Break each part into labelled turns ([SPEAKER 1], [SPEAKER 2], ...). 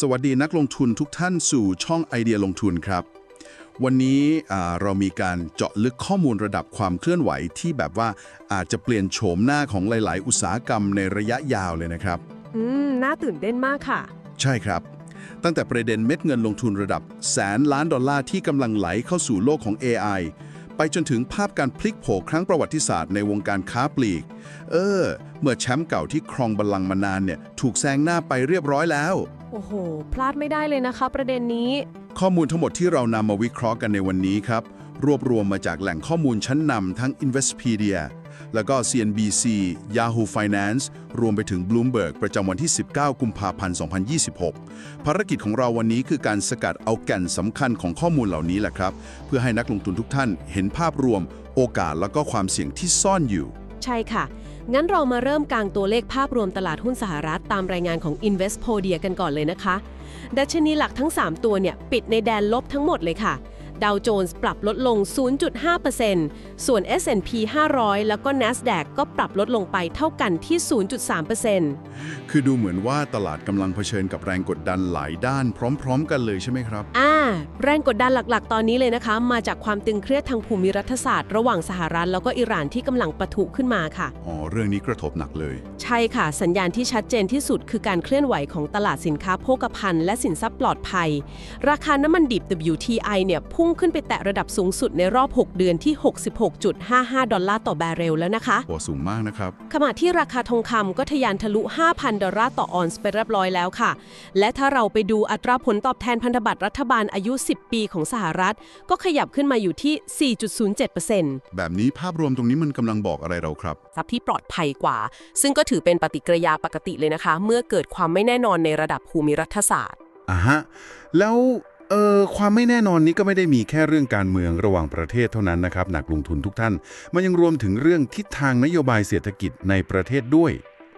[SPEAKER 1] สวัสดีนักลงทุนทุกท่านสู่ช่องไอเดียลงทุนครับ วันนี้อ่าเรามีการเจาะลึกข้อมูลระดับความเคลื่อนไหวที่แบบว่าอาจจะเปลี่ยนโฉมหน้าของหลาย ๆ อุตสาหกรรมในระยะยาวเลยนะครับ
[SPEAKER 2] อืม น่าตื่นเต้นมากค่ะ
[SPEAKER 1] ใช่ครับ ตั้งแต่ประเด็นเม็ดเงินลงทุนระดับแสนล้านดอลลาร์ที่กำลังไหลเข้าสู่โลกของ AI ไปจนถึงภาพการพลิกโผครั้งประวัติศาสตร์ในวงการค้าปลีก เออ เมื่อแชมป์เก่าที่ครองบัลลังก์มานานเนี่ย ถูกแซงหน้าไปเรียบร้อยแล้ว
[SPEAKER 2] โอ้โห พลาดไม่ได้เลยนะคะ ประเด็นนี้
[SPEAKER 1] ข้อมูลทั้งหมดที่เรานำมาวิเคราะห์กันในวันนี้ครับ รวบรวมมาจากแหล่งข้อมูลชั้นนำทั้ง Investopedia แล้วก็ CNBC Yahoo Finance รวมไปถึง Bloomberg ประจำวันที่ 19 กุมภาพันธ์ 2026 ภารกิจของเราวันนี้คือการสกัดเอาแก่นสำคัญของข้อมูลเหล่านี้แหละครับ เพื่อให้นักลงทุนทุกท่านเห็นภาพรวม โอกาสแล้วก็ความเสี่ยงที่ซ่อนอยู่
[SPEAKER 2] ใช่ค่ะ งั้นเรามาเริ่มกลางตัวเลขภาพรวมตลาดหุ้นสหรัฐตามรายงานของ Investpodia กันก่อนเลยนะคะ ดัชนีหลักทั้ง 3 ตัวเนี่ยปิดในแดนลบทั้งหมดเลยค่ะ ดาวโจนส์ปรับลดลง 0.5%ส่วน S&P 500 แล้วก็ NASDAQ ก็ปรับลดลงไปเท่ากันที่ 0.3%
[SPEAKER 1] คือดูเหมือนว่าตลาดกำลังเผชิญกับแรงกดดันหลายด้านพร้อม ๆ กันเลยใช่ไหมครับ
[SPEAKER 2] อ่า แรงกดดันหลักๆ ตอนนี้เลยนะคะ มาจากความตึงเครียดทางภูมิรัฐศาสตร์ ระหว่างสหรัฐแล้วก็อิหร่านที่กำลังปะทุขึ้นมาค่ะ
[SPEAKER 1] อ๋อ เรื่องนี้กระทบหนักเลย
[SPEAKER 2] ใช่ค่ะ สัญญาณที่ชัดเจนที่สุดคือการเคลื่อนไหวของตลาดสินค้าโภคภัณฑ์และสินทรัพย์ปลอดภัย ราคาน้ำมันดิบ WTI เนี่ยพุ่งขึ้นไปแตะระดับสูงสุดในรอบ 6 เดือนที่ 66.55 ดอลลาร์ต่อแบเรลแล้วนะคะ
[SPEAKER 1] โอ้สูงมากนะครับ
[SPEAKER 2] ขณะที่ราคาทองคำก็ทะยานทะลุ 5,000 ดอลลาร์ต่อออนซ์ไปเรียบร้อยแล้วค่ะ และถ้าเราไปดูอัตราผลตอบแทนพันธบัตรรัฐบาลอายุ 10 ปีของสหรัฐ ก็ขยับขึ้นมาอยู่ที่ 4.07%
[SPEAKER 1] แบบนี้ภาพรวมตรงนี้มันกำลังบอกอะไรเราครับ
[SPEAKER 2] ทรัพย์ที่ปลอดภัยกว่า ซึ่งก็ถือเป็นปฏิกิริยาปกติเลยนะคะ เมื่อเกิดความไม่แน่นอนในระดับภูมิรัฐศาสตร์
[SPEAKER 3] อะฮะแล้วเอ่อความไม่แน่นอนนี้ก็ไม่ได้มีแค่เรื่องการเมืองระหว่างประเทศเท่านั้นนะครับนักลงทุนทุกท่าน มันยังรวมถึงเรื่องทิศทางนโยบายเศรษฐกิจในประเทศด้วย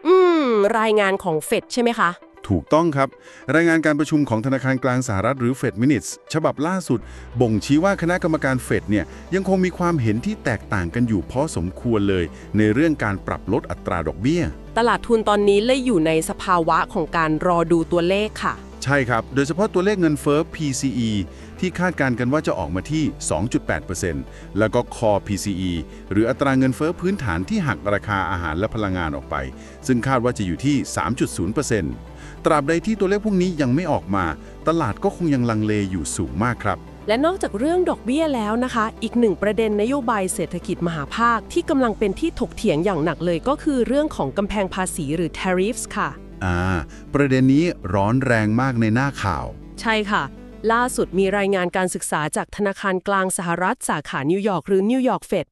[SPEAKER 2] อืม รายงานของเฟดใช่ไหมคะ
[SPEAKER 3] ถูกต้องครับ รายงานการประชุมของธนาคารกลางสหรัฐหรือ Fed Minutes ฉบับล่าสุด บ่งชี้ว่าคณะกรรมการเฟดเนี่ยยังคงมีความเห็นที่แตกต่างกันอยู่พอสมควรเลย ในเรื่องการปรับลดอัตราดอกเบี้ย
[SPEAKER 2] ตลาดทุนตอนนี้เลยอยู่ในสภาวะของการรอดูตัวเลขค่ะ
[SPEAKER 3] ใช่ครับ โดยเฉพาะตัวเลขเงินเฟ้อ PCE ที่คาดการณ์กันว่าจะออกมาที่ 2.8%แล้วก็ Core PCE หรืออัตราเงินเฟ้อพื้นฐานที่หักราคาอาหารและพลังงานออกไป ซึ่งคาดว่าจะอยู่ที่ 3.0%ต ราบใดที่ตัวเลขพวกนี้ยังไม่ออกมา ตลาดก็คงยังลังเลอยู่สูงมากครับ
[SPEAKER 2] และนอกจากเรื่องดอกเบี้ยแล้วนะคะ อีกหนึ่งประเด็นนโยบายเศรษฐกิจมหาภาคที่กำลังเป็นที่ถกเถียงอย่างหนักเลยก็คือเรื่องของกำแพงภาษีหรือ tariffs ค่ะ
[SPEAKER 3] อ่า ประเด็นนี้ร้อนแรงมากในหน้าข่าว
[SPEAKER 2] ใช่ค่ะ ล่าสุดมีรายงานการศึกษาจากธนาคารกลางสหรัฐสาขานิวยอร์กหรือนิวยอร์กเฟด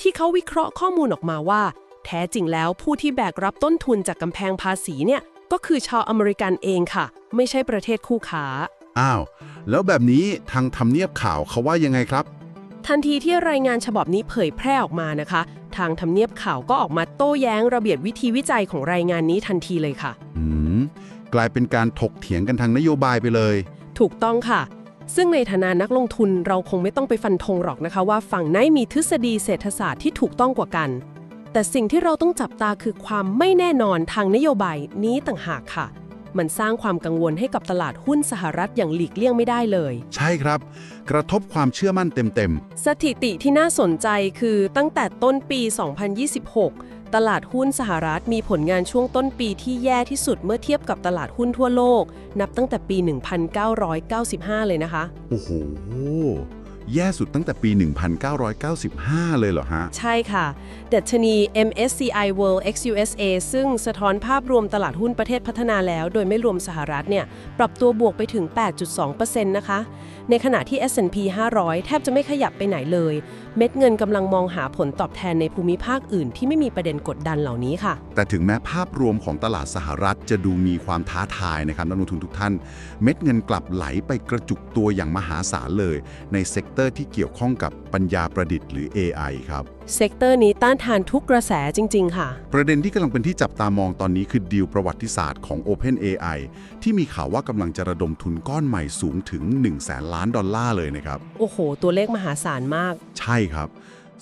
[SPEAKER 2] ที่เขาวิเคราะห์ข้อมูลออกมาว่า แท้จริงแล้วผู้ที่แบกรับต้นทุนจากกำแพงภาษีเนี่ย ก็คือชาวอเมริกันเองค่ะ ไม่ใช่ประเทศคู่ค้า
[SPEAKER 3] อ้าว แล้วแบบนี้ทางทำเนียบข่าวเขาว่ายังไงครับ
[SPEAKER 2] ทันทีที่รายงานฉบับนี้เผยแพร่ออกมานะคะ ทางทำเนียบข่าวก็ออกมาโต้แย้งระเบียบวิธีวิจัยของรายงานนี้ทันทีเลยค่ะ
[SPEAKER 3] อืม กลายเป็นการถกเถียงกันทางนโยบายไปเลย
[SPEAKER 2] ถูกต้องค่ะ ซึ่งในฐานะนักลงทุนเราคงไม่ต้องไปฟันธงหรอกนะคะ ว่าฝั่งไหนมีทฤษฎีเศรษฐศาสตร์ที่ถูกต้องกว่ากัน แต่สิ่งที่เราต้องจับตาคือความไม่แน่นอนทางนโยบายนี้ต่างหากค่ะ มันสร้างความกังวลให้กับตลาดหุ้นสหรัฐอย่างหลีกเลี่ยงไม่ได้เลย
[SPEAKER 3] ใช่ครับ กระทบความเชื่อมั่นเต็ม
[SPEAKER 2] สถิติที่น่าสนใจคือตั้งแต่ต้นปี 2026 ตลาดหุ้นสหรัฐมีผลงานช่วงต้นปีที่แย่ที่สุดเมื่อเทียบกับตลาดหุ้นทั่วโลก นับตั้งแต่ปี 1995 เลยนะคะ
[SPEAKER 3] ๆ โอ้โห แย่สุดตั้งแต่ปี 1995 เลยเหรอฮะ
[SPEAKER 2] ใช่ค่ะดัชนี MSCI World XUSA ซึ่งสะท้อนภาพรวมตลาดหุ้นประเทศพัฒนาแล้ว โดยไม่รวมสหรัฐเนี่ย ปรับตัวบวกไปถึง 8.2%นะคะในขณะที่ S&P 500 แทบจะไม่ขยับไปไหนเลย เม็ดเงินกำลังมองหาผลตอบแทนในภูมิภาคอื่นที่ไม่มีประเด็นกดดันเหล่านี้ค่ะ
[SPEAKER 1] แต่ถึงแม้ภาพรวมของตลาดสหรัฐจะดูมีความท้าทายนะครับนักลงทุนทุกท่าน เม็ดเงินกลับไหลไปกระจุกตัวอย่างมหาศาลเลย ในเซกเตอร์ที่เกี่ยวข้องกับปัญญาประดิษฐ์หรือ AI ครับ
[SPEAKER 2] เซกเตอร์นี้ต้านทานทุกกระแสจริง ๆ ค่ะ
[SPEAKER 1] ประเด็นที่กำลังเป็นที่จับตามองตอนนี้คือดีลประวัติศาสตร์ของ OpenAI ที่มีข่าวว่ากำลังจะระดมทุนก้อนใหม่สูงถึง 1 0 0 0 0แสนล้านดอลลาร์เลยนะครับ
[SPEAKER 2] โอ้โห ตัวเลขมหาศาลมาก
[SPEAKER 1] ใช่ครับ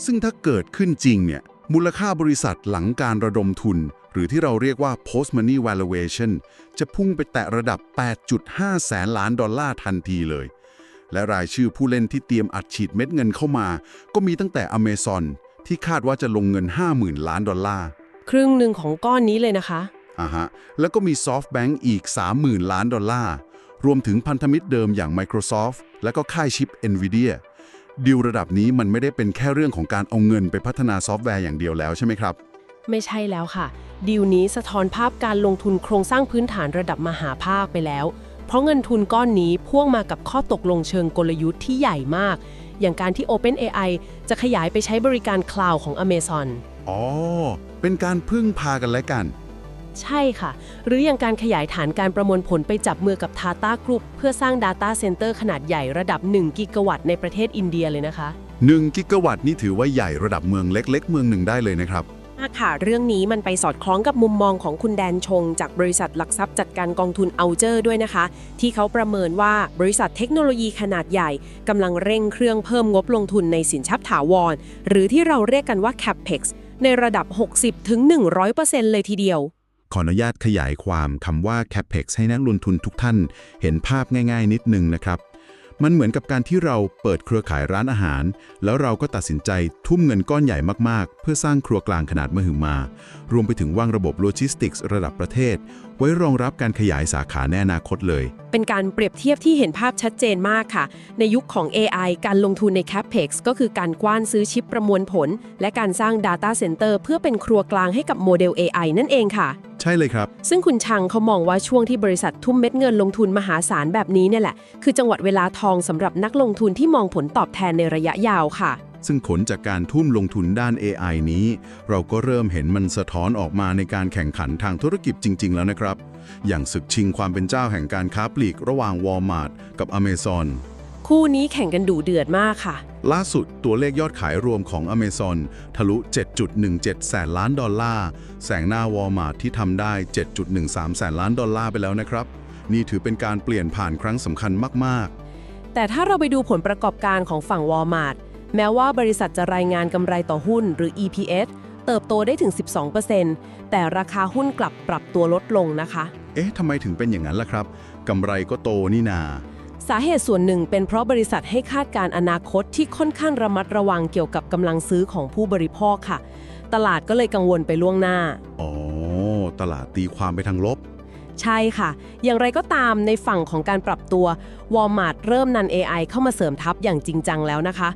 [SPEAKER 1] ซึ่งถ้าเกิดขึ้นจริงเนี่ย มูลค่าบริษัทหลังการระดมทุน หรือที่เราเรียกว่า post money valuation จะพุ่งไปแตะระดับ 8.5 แสนล้านดอลลาร์ทันทีเลย และรายชื่อผู้เล่นที่เตรียมอัดฉีดเม็ดเงินเข้ามา ก็มีตั้งแต่ Amazon ที่คาดว่าจะลงเงิน 50,000 ล้านดอลลาร์
[SPEAKER 2] ครึ่งหนึ่งของก้อนนี้เลยนะคะ
[SPEAKER 1] อ่าฮะ แล้วก็มี SoftBank อีก 30,000 ล้านดอลลาร์ รวมถึงพันธมิตรเดิมอย่าง Microsoft และก็ค่ายชิป NVIDIA ดีลระดับนี้มันไม่ได้เป็นแค่เรื่องของการเอาเงินไปพัฒนาซอฟต์แวร์อย่างเดียวแล้วใช่ไหมครับ
[SPEAKER 2] ไม่ใช่แล้วค่ะ ดีลนี้สะท้อนภาพการลงทุนโครงสร้างพื้นฐานระดับมหาภาคไปแล้ว เพราะเงินทุนก้อนนี้พ่วงมากับข้อตกลงเชิงกลยุทธ์ที่ใหญ่มาก อย่างการที่ OpenAI จะขยายไปใช้บริการคลาวของ Amazon
[SPEAKER 1] อ๋อ เป็นการพึ่งพากันและกัน
[SPEAKER 2] ใช่ค่ะ หรืออย่างการขยายฐานการประมวลผลไปจับมือกับ Tata Group เพื่อสร้าง Data Center ขนาดใหญ่ระดับ 1 กิกะวัตต์ในประเทศอินเดียเลยนะคะ
[SPEAKER 1] 1 กิกะวัตต์นี่ถือว่าใหญ่ระดับเมืองเล็ก ๆ เมืองหนึ่งได้เลยนะครับ
[SPEAKER 2] ค่ะเรื่องนี้มันไปสอดคล้องกับมุมมองของคุณแดนชง จากบริษัทหลักทรัพย์จัดการกองทุนเอาเจอร์ด้วยนะคะ ที่เขาประเมินว่าบริษัทเทคโนโลยีขนาดใหญ่กำลังเร่งเครื่องเพิ่มงบลงทุนในสินทรัพย์ถาวร หรือที่เราเรียกกันว่า CapEx ในระดับ 60-100%เลยทีเดียว
[SPEAKER 1] ขออนุญาตขยายความคำว่า CapEx ให้นักลงทุนทุกท่าน เห็นภาพง่าย ๆ นิดนึงนะครับ มันเหมือนกับการที่เราเปิดเครือข่ายร้านอาหาร แล้วเราก็ตัดสินใจทุ่มเงินก้อนใหญ่มากๆ เพื่อสร้างครัวกลางขนาดมหึมา รวมไปถึงวางระบบโลจิสติกส์ระดับประเทศ ไว้รองรับการขยายสาขาในอนาคตเลย
[SPEAKER 2] เป็นการเปรียบเทียบที่เห็นภาพชัดเจนมากค่ะ ในยุคของ AI การลงทุนใน CapEx ก็คือการกว้านซื้อชิปประมวลผล และการสร้าง Data Center เพื่อเป็นครัวกลางให้กับโมเดล AI นั่นเองค่ะ
[SPEAKER 1] ใช่เลยครับ
[SPEAKER 2] ซึ่งคุณชังเขามองว่าช่วงที่บริษัททุ่มเม็ดเงินลงทุนมหาศาลแบบนี้เนี่ยแหละ คือจังหวัดเวลาทองสำหรับนักลงทุนที่มองผลตอบแทนในระยะยาวค่ะ
[SPEAKER 1] ซึ่งผลจากการทุ่มลงทุนด้าน AI นี้ เราก็เริ่มเห็นมันสะท้อนออกมาในการแข่งขันทางธุรกิจจริง ๆ แล้วนะครับ อย่างศึกชิงความเป็นเจ้าแห่งการค้าปลีกระหว่าง Walmart กับ Amazon
[SPEAKER 2] คู่นี้แข่งกันดุเดือดมากค่ะ
[SPEAKER 1] ล่าสุดตัวเลขยอดขายรวมของ Amazon ทะลุ 7.17 แสนล้านดอลลาร์ แสงหน้า Walmart ที่ทำได้ 7.13 แสนล้านดอลลาร์ไปแล้วนะครับ นี่ถือเป็นการเปลี่ยนผ่านครั้งสำคัญมาก
[SPEAKER 2] แต่ถ้าเราไปดูผลประกอบการของฝั่ง Walmart แม้ว่าบริษัทจะรายงานกำไรต่อหุ้นหรือ EPS เติบโตได้ถึง 12%แต่ราคาหุ้นกลับปรับตัวลดลงนะคะ
[SPEAKER 1] ๆเอ๊ะทำไมถึงเป็นอย่างนั้นล่ะครับกำไรก็โตนี่นา
[SPEAKER 2] สาเหตุส่วนหนึ่งเป็นเพราะบริษัทให้คาดการณ์อนาคตที่ค่อนข้างระมัดระวังเกี่ยวกับกำลังซื้อของผู้บริโภคค่ะ ตลาดก็เลยกังวลไปล่วงหน้า
[SPEAKER 1] อ๋อ ตลาดตีความไปทางลบ
[SPEAKER 2] ใช่ค่ะ อย่างไรก็ตามในฝั่งของการปรับตัว Walmart เริ่มนัน AI เข้ามาเสริมทัพอย่างจริงจังแล้วนะคะ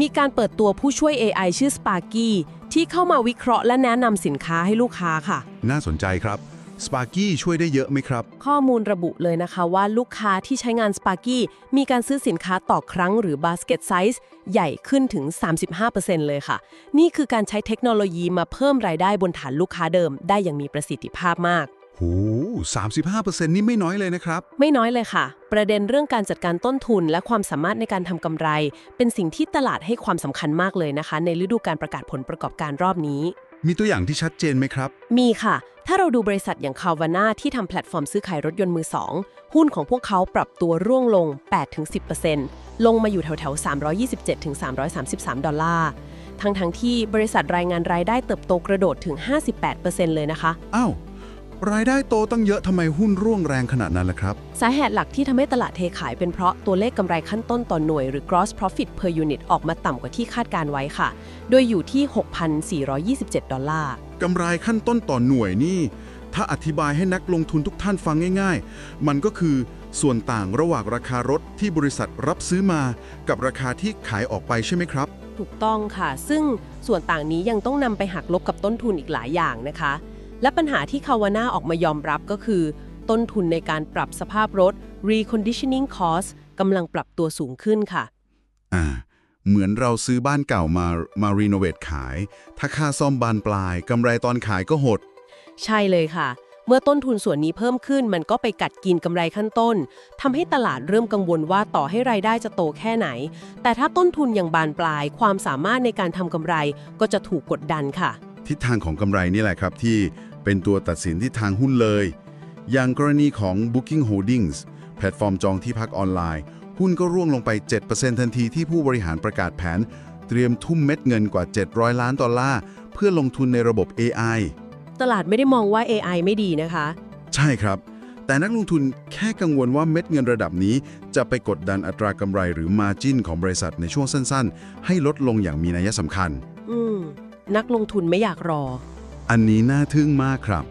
[SPEAKER 2] มีการเปิดตัวผู้ช่วย AI ชื่อ Sparky ที่เข้ามาวิเคราะห์และแนะนำสินค้าให้ลูกค้าค่ะ
[SPEAKER 1] น่าสนใจครับ Sparky ช่วยได้เยอะไหมครับ
[SPEAKER 2] ข้อมูลระบุเลยนะคะว่าลูกค้าที่ใช้งาน Sparky มีการซื้อสินค้าต่อครั้งหรือ basket size ใหญ่ขึ้นถึง 35%เลยค่ะ นี่คือการใช้เทคโนโลยีมาเพิ่มรายได้บนฐานลูกค้าเดิมได้อย่างมีประสิทธิภาพมาก
[SPEAKER 1] หู35%นี่ไม่น้อยเลยนะครับ
[SPEAKER 2] ไม่น้อยเลยค่ะ ประเด็นเรื่องการจัดการต้นทุนและความสามารถในการทำกำไร เป็นสิ่งที่ตลาดให้ความสำคัญมากเลยนะคะ ในฤดูการประกาศผลประกอบการรอบนี้
[SPEAKER 1] มีตัวอย่างที่ชัดเจนไหมครับ
[SPEAKER 2] มีค่ะ ถ้าเราดูบริษัทอย่างคาวาน่าที่ทำแพลตฟอร์มซื้อขายรถยนต์มือสองหุ้นของพวกเขาปรับตัวร่วงลง 8-10%ลงมาอยู่แถวๆ 327-333 ดอลลาร์ทั้งๆทที่บริษัทรายงานรายได้เติบโตกระโดดถึง 58%เลยนะคะ
[SPEAKER 1] อ้าว รายได้โตตั้งเยอะทำไมหุ้นร่วงแรงขนาดนั้นล่ะครับ
[SPEAKER 2] สาเหตุหลักที่ทำให้ตลาดเทขายเป็นเพราะตัวเลขกำไรขั้นต้นต่อหน่วย หรือ gross profit per unit ออกมาต่ำกว่าที่คาดการไว้ค่ะ โดยอยู่ที่ 6,427 ดอลลาร์
[SPEAKER 1] กำไรขั้นต้นต่อหน่วยนี่ ถ้าอธิบายให้นักลงทุนทุกท่านฟังง่าย ๆ มันก็คือส่วนต่างระหว่างราคารถที่บริษัทรับซื้อมา กับราคาที่ขายออกไปใช่ไหมครับ
[SPEAKER 2] ถูกต้องค่ะ ซึ่งส่วนต่างนี้ยังต้องนำไปหักลบกับต้นทุนอีกหลายอย่างนะคะ และปัญหาที่คาวาน่าออกมายอมรับก็คือ ต้นทุนในการปรับสภาพรถ reconditioning cost กำลังปรับตัวสูงขึ้นค่ะ
[SPEAKER 1] อ่า เหมือนเราซื้อบ้านเก่ามามารีโนเวทขาย ถ้าค่าซ่อมบานปลายกำไรตอนขายก็หด
[SPEAKER 2] ใช่เลยค่ะ เมื่อต้นทุนส่วนนี้เพิ่มขึ้น มันก็ไปกัดกินกำไรขั้นต้นทำให้ตลาดเริ่มกังวลว่าต่อให้รายได้จะโตแค่ไหน แต่ถ้าต้นทุนยังบานปลาย ความสามารถในการทำกำไรก็จะถูกกดดันค่ะ
[SPEAKER 1] ทิศทางของกำไรนี่แหละครับที่ เป็นตัวตัดสินทิศทางหุ้นเลย อย่างกรณีของ Booking Holdings แพลตฟอร์มจองที่พักออนไลน์ หุ้นก็ร่วงลงไป 7%ทันทีที่ผู้บริหารประกาศแผน เตรียมทุ่มเม็ดเงินกว่า 700 ล้านดอลลาร์ เพื่อลงทุนในระบบ AI
[SPEAKER 2] ตลาดไม่ได้มองว่า AI ไม่ดีนะคะ
[SPEAKER 1] ใช่ครับ แต่นักลงทุนแค่กังวลว่าเม็ดเงินระดับนี้ จะไปกดดันอัตรากำไรหรือ Margin ของบริษัทในช่วงสั้น ๆ ให้ลดลงอย่างมีนัยสำคัญ
[SPEAKER 2] อืม นักลงทุนไม่อยากรอ
[SPEAKER 1] อันนี้น่าทึ่งมากครับ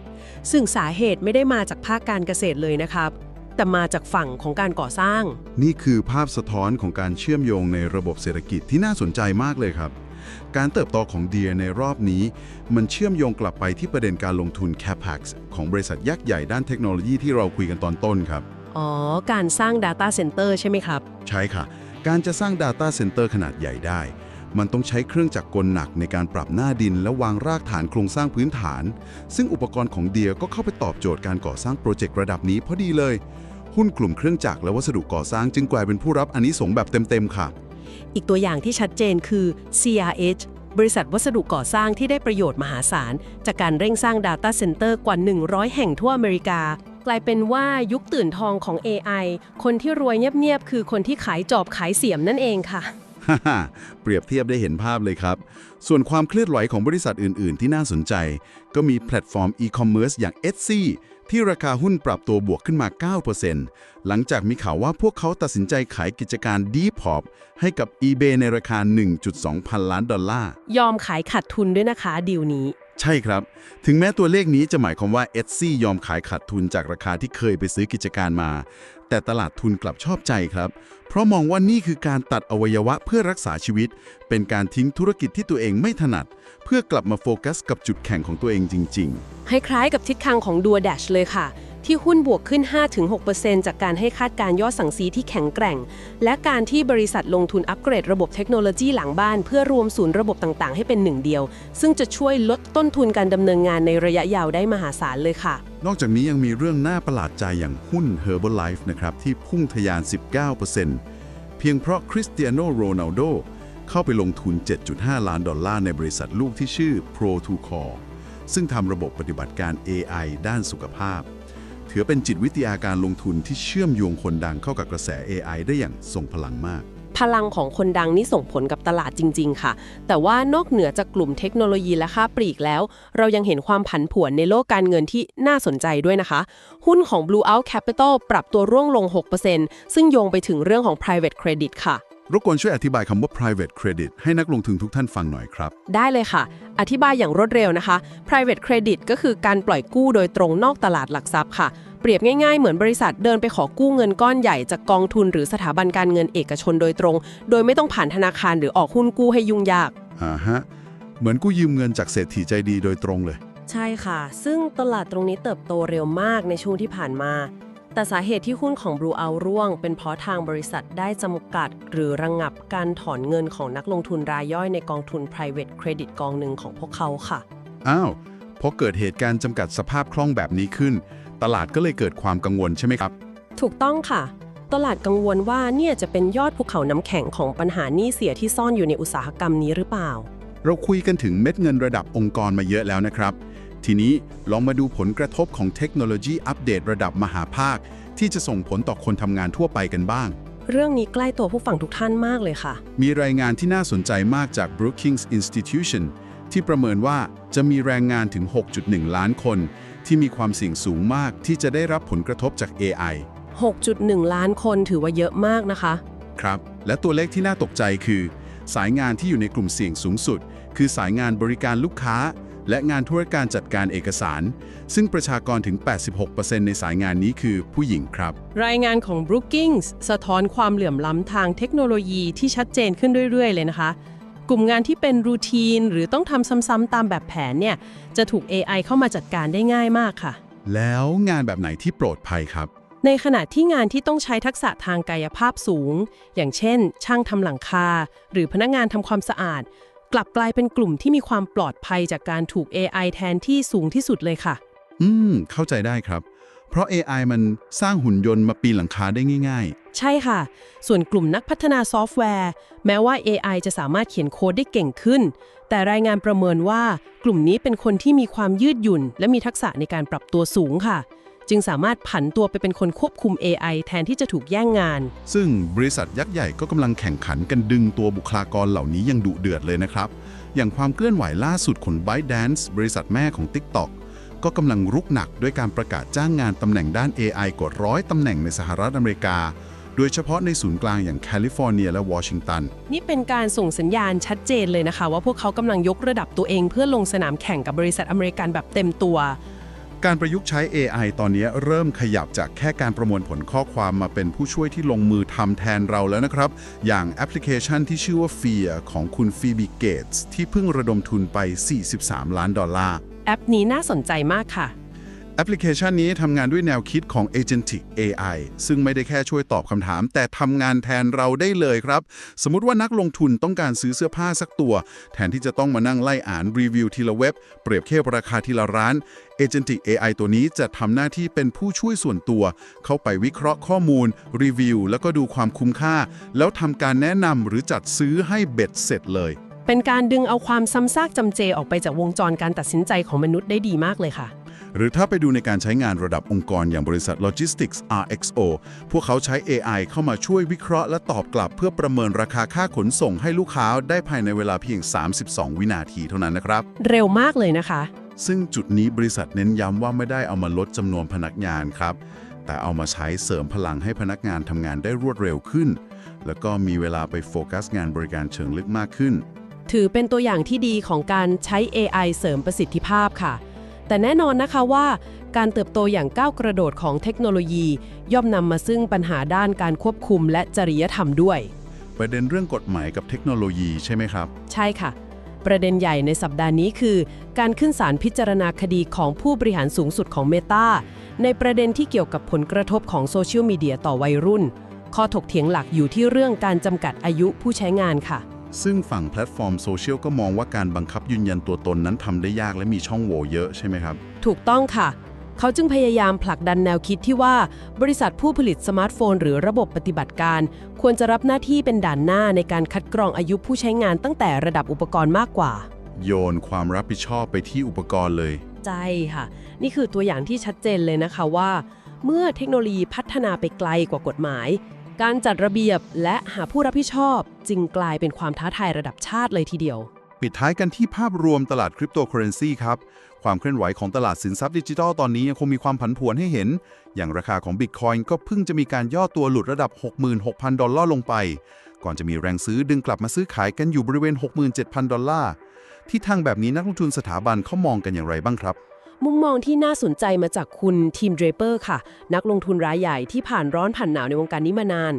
[SPEAKER 2] ซึ่งสาเหตุไม่ได้มาจากภาคการเกษตรเลยนะครับ แต่มาจากฝั่งของการก่อสร้าง
[SPEAKER 1] นี่คือภาพสะท้อนของการเชื่อมโยงในระบบเศรษฐกิจที่น่าสนใจมากเลยครับ การเติบโตของเดียในรอบนี้ มันเชื่อมโยงกลับไปที่ประเด็นการลงทุน CapEx ของบริษัทยักษ์ใหญ่ด้านเทคโนโลยีที่เราคุยกันตอนต้นครับ
[SPEAKER 2] อ๋อ การสร้าง Data Center ใช่ไหมครับ
[SPEAKER 1] ใช่ค่ะ การจะสร้าง Data Center ขนาดใหญ่ได้ มันต้องใช้เครื่องจักรกลหนักในการปรับหน้าดินและวางรากฐานโครงสร้างพื้นฐาน ซึ่งอุปกรณ์ของเดียก็เข้าไปตอบโจทย์การก่อสร้างโปรเจกต์ระดับนี้พอดีเลย หุ้นกลุ่มเครื่องจักรและวัสดุก่อสร้างจึงกลายเป็นผู้รับอันนี้สงแบบเต็มๆค่ะ
[SPEAKER 2] อีกตัวอย่างที่ชัดเจนคือ CRH บริษัทวัสดุก่อสร้างที่ได้ประโยชน์มหาศาล จากการเร่งสร้าง Data Center กว่า 100 แห่งทั่วอเมริกา กลายเป็นว่ายุคตื่นทองของ AI คนที่รวยเงียบๆคือคนที่ขายจอบขายเสียมนั่นเองค่ะ
[SPEAKER 1] เปรียบเทียบได้เห็นภาพเลยครับ ส่วนความเคลื่อนไหวของบริษัทอื่น ๆ ที่น่าสนใจ ก็มีแพลตฟอร์มอีคอมเมิร์ซอย่าง Etsy ที่ราคาหุ้นปรับตัวบวกขึ้นมา 9%หลังจากมีข่าวว่าพวกเขาตัดสินใจขายกิจการ Depop ให้กับ eBay ในราคา 1.2 พันล้านดอลลาร์
[SPEAKER 2] ยอมขายขาดทุนด้วยนะคะดีลนี้
[SPEAKER 1] ใช่ครับ ถึงแม้ตัวเลขนี้จะหมายความว่า Etsy ยอมขายขาดทุนจากราคาที่เคยไปซื้อกิจการมา แต่ตลาดทุนกลับชอบใจครับ เพราะมองว่านี่คือการตัดอวัยวะเพื่อรักษาชีวิต เป็นการทิ้งธุรกิจที่ตัวเองไม่ถนัด เพื่อกลับมาโฟกัสกับจุดแข็งของตัวเองจริง
[SPEAKER 2] ให้คล้ายกับทิศทางของดัวแดชเลยค่ะ ที่หุ้นบวกขึ้น 5-6%จากการให้คาดการยอดสั่งซื้อที่แข็งแกร่ง และการที่บริษัทลงทุนอัปเกรดระบบเทคโนโลยีหลังบ้าน เพื่อรวมศูนย์ระบบต่างๆ ให้เป็นหนึ่งเดียว ซึ่งจะช่วยลดต้นทุนการดำเนินงานในระยะยาวได้มหาศาลเลยค่ะ
[SPEAKER 1] นอกจากนี้ยังมีเรื่องน่าประหลาดใจอย่างหุ้น Herbalife นะครับที่พุ่งทะยาน 19%เพียงเพราะคริสเตียโนโรนัลโดเข้าไปลงทุน 7.5 ล้านดอลลาร์ในบริษัทลูกที่ชื่อ Pro2Call ซึ่งทำระบบปฏิบัติการ AI ด้านสุขภาพ ถือเป็นจิตวิทยาการลงทุนที่เชื่อมโยงคนดังเข้ากับกระแส AI ได้อย่างทรงพลังมาก
[SPEAKER 2] พลังของคนดังนี่ส่งผลกับตลาดจริง ๆ ค่ะ แต่ว่านอกเหนือจากกลุ่มเทคโนโลยีและค่าปลีกแล้ว เรายังเห็นความผันผวนในโลกการเงินที่น่าสนใจด้วยนะคะ หุ้นของ Blue Out Capital ปรับตัวร่วงลง 6%ซึ่งโยงไปถึงเรื่องของ private credit ค่ะ
[SPEAKER 1] รบกวนช่วยอธิบายคำว่า private credit ให้นักลงทุนทุกท่านฟังหน่อยครับ
[SPEAKER 2] ได้เลยค่ะ อธิบายอย่างรวดเร็วนะคะ private credit ก็คือการปล่อยกู้โดยตรงนอกตลาดหลักทรัพย์ค่ะ เปรียบง่ายๆ เหมือนบริษัทเดินไปขอกู้เงินก้อนใหญ่จากกองทุนหรือสถาบันการเงินเอกชนโดยตรง โดยไม่ต้องผ่านธนาคารหรือออกหุ้นกู้ให้ยุ่งยาก
[SPEAKER 1] อ่าฮะ เหมือนกู้ยืมเงินจากเศรษฐีใจดีโดยตรงเลย
[SPEAKER 2] ใช่ค่ะ ซึ่งตลาดตรงนี้เติบโตเร็วมากในช่วงที่ผ่านมา แต่สาเหตุที่หุ้นของ Blue Owl ร่วง เป็นเพราะทางบริษัทได้จำกัด หรือระงงับการถอนเงินของนักลงทุนรายย่อยในกองทุน private credit กองหนึ่งของพวกเขาค่ะ
[SPEAKER 1] อ้าวพอเกิดเหตุการณ์จำกัดสภาพคล่องแบบนี้ขึ้น ตลาดก็เลยเกิดความกังวลใช่ไหมครับ
[SPEAKER 2] ถูกต้องค่ะ ตลาดกังวลว่าเนี่ยจะเป็นยอดภูเขาน้ำแข็งของปัญหาหนี้เสียที่ซ่อนอยู่ในอุตสาหกรรมนี้หรือเปล่า
[SPEAKER 1] เราคุยกันถึงเม็ดเงินระดับองค์กรมาเยอะแล้วนะครับ ทีนี้ลองมาดูผลกระทบของเทคโนโลยีอัปเดตระดับมหาภาค ที่จะส่งผลต่อคนทำงานทั่วไปกันบ้าง
[SPEAKER 2] เรื่องนี้ใกล้ตัวผู้ฟังทุกท่านมากเลยค่ะ
[SPEAKER 1] มีรายงานที่น่าสนใจมากจาก Brookings Institution ที่ประเมินว่าจะมีแรงงานถึง 6.1 ล้านคน ที่มีความเสี่ยงสูงมากที่จะได้รับผลกระทบจาก AI
[SPEAKER 2] 6.1 ล้านคนถือว่าเยอะมากนะคะ
[SPEAKER 1] ครับ และตัวเลขที่น่าตกใจคือ สายงานที่อยู่ในกลุ่มเสี่ยงสูงสุด คือสายงานบริการลูกค้า และงานธุรการจัดการเอกสาร ซึ่งประชากรถึง 86%ในสายงานนี้คือผู้หญิงครับ
[SPEAKER 2] รายงานของ Brookings สะท้อนความเหลื่อมล้ำทางเทคโนโลยีที่ชัดเจนขึ้นเรื่อย ๆ เลยนะคะ กลุ่มงานที่เป็นรูทีนหรือต้องทำซ้ำๆตามแบบแผนเนี่ยจะถูก AI เข้ามาจัดการได้ง่ายมากค่ะ
[SPEAKER 1] แล้วงานแบบไหนที่โปรดภัยครับ
[SPEAKER 2] ในขณะที่งานที่ต้องใช้ทักษะทางกายภาพสูง อย่างเช่น ช่างทำหลังคา หรือพนักงานทำความสะอาด กลับกลายเป็นกลุ่มที่มีความปลอดภัยจากการถูก AI แทนที่สูงที่สุดเลยค่ะ
[SPEAKER 1] อืม เข้าใจได้ครับ เพราะ AI มันสร้างหุ่นยนต์มาปีนหลังคาได้ง่าย
[SPEAKER 2] ใช่ค่ะ ส่วนกลุ่มนักพัฒนาซอฟต์แวร์ แม้ว่า AI จะสามารถเขียนโค้ดได้เก่งขึ้น แต่รายงานประเมินว่ากลุ่มนี้เป็นคนที่มีความยืดหยุ่น และมีทักษะในการปรับตัวสูงค่ะ จึงสามารถผันตัวไปเป็นคนควบคุม AI แทนที่จะถูกแย่งงาน
[SPEAKER 1] ๆ ซึ่งบริษัทยักษ์ใหญ่ก็กำลังแข่งขันกันดึงตัวบุคลากรเหล่านี้อยังดุเดือดเลยนะครับ อย่างความเคลื่อนไหวล่าสุดของ ByteDance บริษัทแม่ของ TikTok ก็กำลังรุกหนักด้วยการประกาศจ้างงานตำแหน่งด้าน AI กว่าร้อยตำแหน่งในสหรัฐอเมริกา โดยเฉพาะในศูนย์กลางอย่างแคลิฟอร์เนียและวอชิงตัน
[SPEAKER 2] นี่เป็นการส่งสัญญาณชัดเจนเลยนะคะ ว่าพวกเขากำลังยกระดับตัวเองเพื่อลงสนามแข่งกับบริษัทอเมริกันแบบเต็มตัว
[SPEAKER 1] การประยุกต์ใช้ AI ตอนนี้เริ่มขยับจากแค่การประมวลผลข้อความมาเป็นผู้ช่วยที่ลงมือทำแทนเราแล้วนะครับ อย่างแอปพลิเคชันที่ชื่อว่า Fear ของคุณฟีบีเกตส์ที่เพิ่งระดมทุนไป 43 ล้านดอลลาร์
[SPEAKER 2] แอปนี้น่าสนใจมากค่ะ
[SPEAKER 1] แอปพลิเคชันนี้ทำงานด้วยแนวคิดของ Agentic AI ซึ่งไม่ได้แค่ช่วยตอบคำถาม แต่ทำงานแทนเราได้เลยครับ สมมุติว่านักลงทุนต้องการซื้อเสื้อผ้าสักตัว แทนที่จะต้องมานั่งไล่อ่านรีวิวทีละเว็บ เปรียบเทียบราคาทีละร้าน Agentic AI ตัวนี้จะทำหน้าที่เป็นผู้ช่วยส่วนตัว เข้าไปวิเคราะห์ข้อมูล รีวิว แล้วก็ดูความคุ้มค่า แล้วทำการแนะนำหรือจัดซื้อให้เบ็ดเสร็จเลย
[SPEAKER 2] เป็นการดึงเอาความซ้ำซากจำเจออกไปจากวงจรการตัดสินใจของมนุษย์ได้ดีมากเลยค่ะ
[SPEAKER 1] หรือถ้าไปดูในการใช้งานระดับองค์กรอย่างบริษัท Logistics RXO พวกเขาใช้ AI เข้ามาช่วยวิเคราะห์และตอบกลับ เพื่อประเมินราคาค่าขนส่งให้ลูกค้าได้ภายในเวลาเพียง 32 วินาทีเท่านั้นนะครับ
[SPEAKER 2] เร็วมากเลยนะคะ
[SPEAKER 1] ซึ่งจุดนี้บริษัทเน้นย้ำว่าไม่ได้เอามาลดจำนวนพนักงานครับ แต่เอามาใช้เสริมพลังให้พนักงานทำงานได้รวดเร็วขึ้น แล้วก็มีเวลาไปโฟกัสงานบริการเชิงลึกมากขึ้น
[SPEAKER 2] ถือเป็นตัวอย่างที่ดีของการใช้ AI เสริมประสิทธิภาพค่ะ แต่แน่นอนนะคะว่าการเติบโตอย่างก้าวกระโดดของเทคโนโลยี ย่อมนำมาซึ่งปัญหาด้านการควบคุมและจริยธรรมด้วย
[SPEAKER 1] ประเด็นเรื่องกฎหมายกับเทคโนโลยีใช่ไหมครับ
[SPEAKER 2] ใช่ค่ะ ประเด็นใหญ่ในสัปดาห์นี้คือ การขึ้นศาลพิจารณาคดีของผู้บริหารสูงสุดของ Meta ในประเด็นที่เกี่ยวกับผลกระทบของโซเชียลมีเดียต่อวัยรุ่น ข้อถกเถียงหลักอยู่ที่เรื่องการจำกัดอายุผู้ใช้งานค่ะ
[SPEAKER 1] ซึ่งฝั่งแพลตฟอร์มโซเชียลก็มองว่าการบังคับยืนยันตัวตนนั้นทำได้ยากและมีช่องโหว่เยอะใช่ไหมครับ
[SPEAKER 2] ถูกต้องค่ะ เขาจึงพยายามผลักดันแนวคิดที่ว่า บริษัทผู้ผลิตสมาร์ทโฟน หรือระบบปฏิบัติการ ควรจะรับหน้าที่เป็นด่านหน้าในการคัดกรองอายุผู้ใช้งานตั้งแต่ระดับอุปกรณ์มากกว่า
[SPEAKER 1] โยนความรับผิดชอบไปที่อุปกรณ์เลย
[SPEAKER 2] ใจค่ะ นี่คือตัวอย่างที่ชัดเจนเลยนะคะว่า เมื่อเทคโนโลยีพัฒนาไปไกลกว่ากฎหมาย การจัดระเบียบและหาผู้รับผิดชอบ จึงกลายเป็นความท้าทายระดับชาติเลยทีเดียว
[SPEAKER 1] ปิดท้ายกันที่ภาพรวมตลาดคริปโตเคอเรนซีครับ ความเคลื่อนไหวของตลาดสินทรัพย์ดิจิทัลตอนนี้ยังคงมีความผันผวนให้เห็น อย่างราคาของ Bitcoin ก็เพิ่งจะมีการย่อตัวหลุดระดับ 66,000 ดอลลาร์ลงไป ก่อนจะมีแรงซื้อดึงกลับมาซื้อขายกันอยู่บริเวณ 67,000 ดอลลาร์ที่ทางแบบนี้นักลงทุนสถาบันเขามองกันอย่างไรบ้างครับ
[SPEAKER 2] มุมมองที่น่าสนใจมาจากคุณทีมเดรเปอร์ค่ะ นักลงทุนรายใหญ่ที่ผ่านร้อนผ่านหนาวในวงการนี้มานาน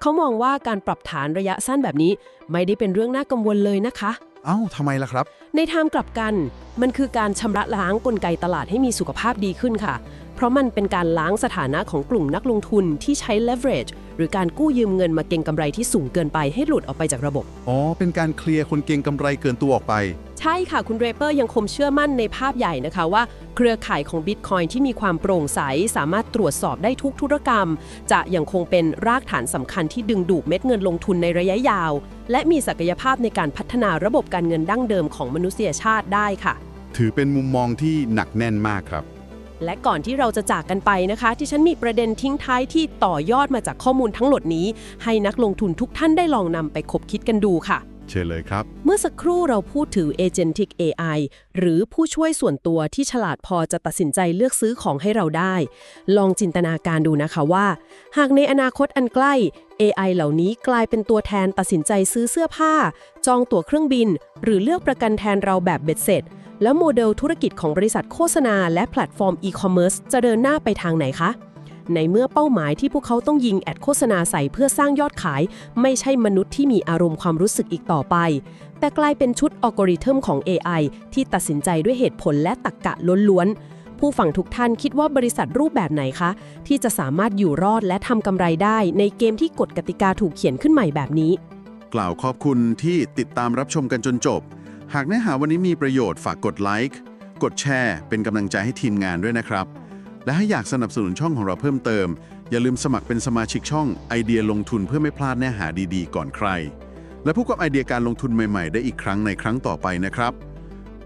[SPEAKER 2] เขามองว่าการปรับฐานระยะสั้นแบบนี้ ไม่ได้เป็นเรื่องน่ากังวลเลยนะคะ
[SPEAKER 1] เอ้าทำไมล่ะครับ
[SPEAKER 2] ในทางกลับกัน มันคือการชำระล้างกลไกตลาดให้มีสุขภาพดีขึ้นค่ะเพ ราะมันเป็นการล้างสถานะของกลุ่มนักลงทุนที่ใช้ leverage หรือการกู้ยืมเงินมาเก็งกำไรที่สูงเกินไปให้หลุดออกไปจากระบบ
[SPEAKER 1] อ๋อ เป็นการเคลียร์คนเก่งกำไรเกินตัวออกไป
[SPEAKER 2] ใช่ค่ะ คุณเรเปอร์ยังคงเชื่อมั่นในภาพใหญ่นะคะว่า เครือข่ายของ Bitcoin ที่มีความโปร่งใส สามารถตรวจสอบได้ทุกธุรกรรม จะยังคงเป็นรากฐานสำคัญที่ดึงดูดเม็ดเงินลงทุนในระยะยาว และมีศักยภาพในการพัฒนาระบบการเงินดั้งเดิมของมนุษยชาติได้ค่ะ
[SPEAKER 1] ถือเป็นมุมมองที่หนักแน่นมากครับ
[SPEAKER 2] และก่อนที่เราจะจากกันไปนะคะ ที่ฉันมีประเด็นทิ้งท้ายที่ต่อยอดมาจากข้อมูลทั้งหมดนี้ ให้นักลงทุนทุกท่านได้ลองนำไปคบคิดกันดูค่ะ
[SPEAKER 1] เชิญเลยครับ
[SPEAKER 2] เมื่อสักครู่เราพูดถึง Agentic AI หรือผู้ช่วยส่วนตัวที่ฉลาดพอจะตัดสินใจเลือกซื้อของให้เราได้ ลองจินตนาการดูนะคะว่า หากในอนาคตอันใกล้ AI เหล่านี้กลายเป็นตัวแทนตัดสินใจซื้อเสื้อผ้า จองตั๋วเครื่องบิน หรือเลือกประกันแทนเราแบบเบ็ดเสร็จ แล้วโมเดลธุรกิจของบริษัทโฆษณาและแพลตฟอร์มอีคอมเมิร์ซจะเดินหน้าไปทางไหนคะ ในเมื่อเป้าหมายที่พวกเขาต้องยิงแอดโฆษณาใส่เพื่อสร้างยอดขาย ไม่ใช่มนุษย์ที่มีอารมณ์ความรู้สึกอีกต่อไป แต่กลายเป็นชุดอัลกอริทึมของ AI ที่ตัดสินใจด้วยเหตุผลและตรรกกะล้วนๆผู้ฟังทุกท่านคิดว่าบริษัทรูปแบบไหนคะ ที่จะสามารถอยู่รอดและทำกำไรได้ ในเกมที่กฎกติกาถูกเขียนขึ้นใหม่แบบนี้
[SPEAKER 1] กล่าวขอบคุณที่ติดตามรับชมกันจนจบ หากเนื้อหาวันนี้มีประโยชน์ฝากกดไลค์ กดแชร์ เป็นกำลังใจให้ทีมงานด้วยนะครับ และถ้าอยากสนับสนุนช่องของเราเพิ่มเติม อย่าลืมสมัครเป็นสมาชิกช่องไอเดียลงทุนเพื่อไม่พลาดเนื้อหาดีๆ ก่อนใคร และพบกับไอเดียการลงทุนใหม่ๆ ได้อีกครั้งในครั้งต่อไปนะครับ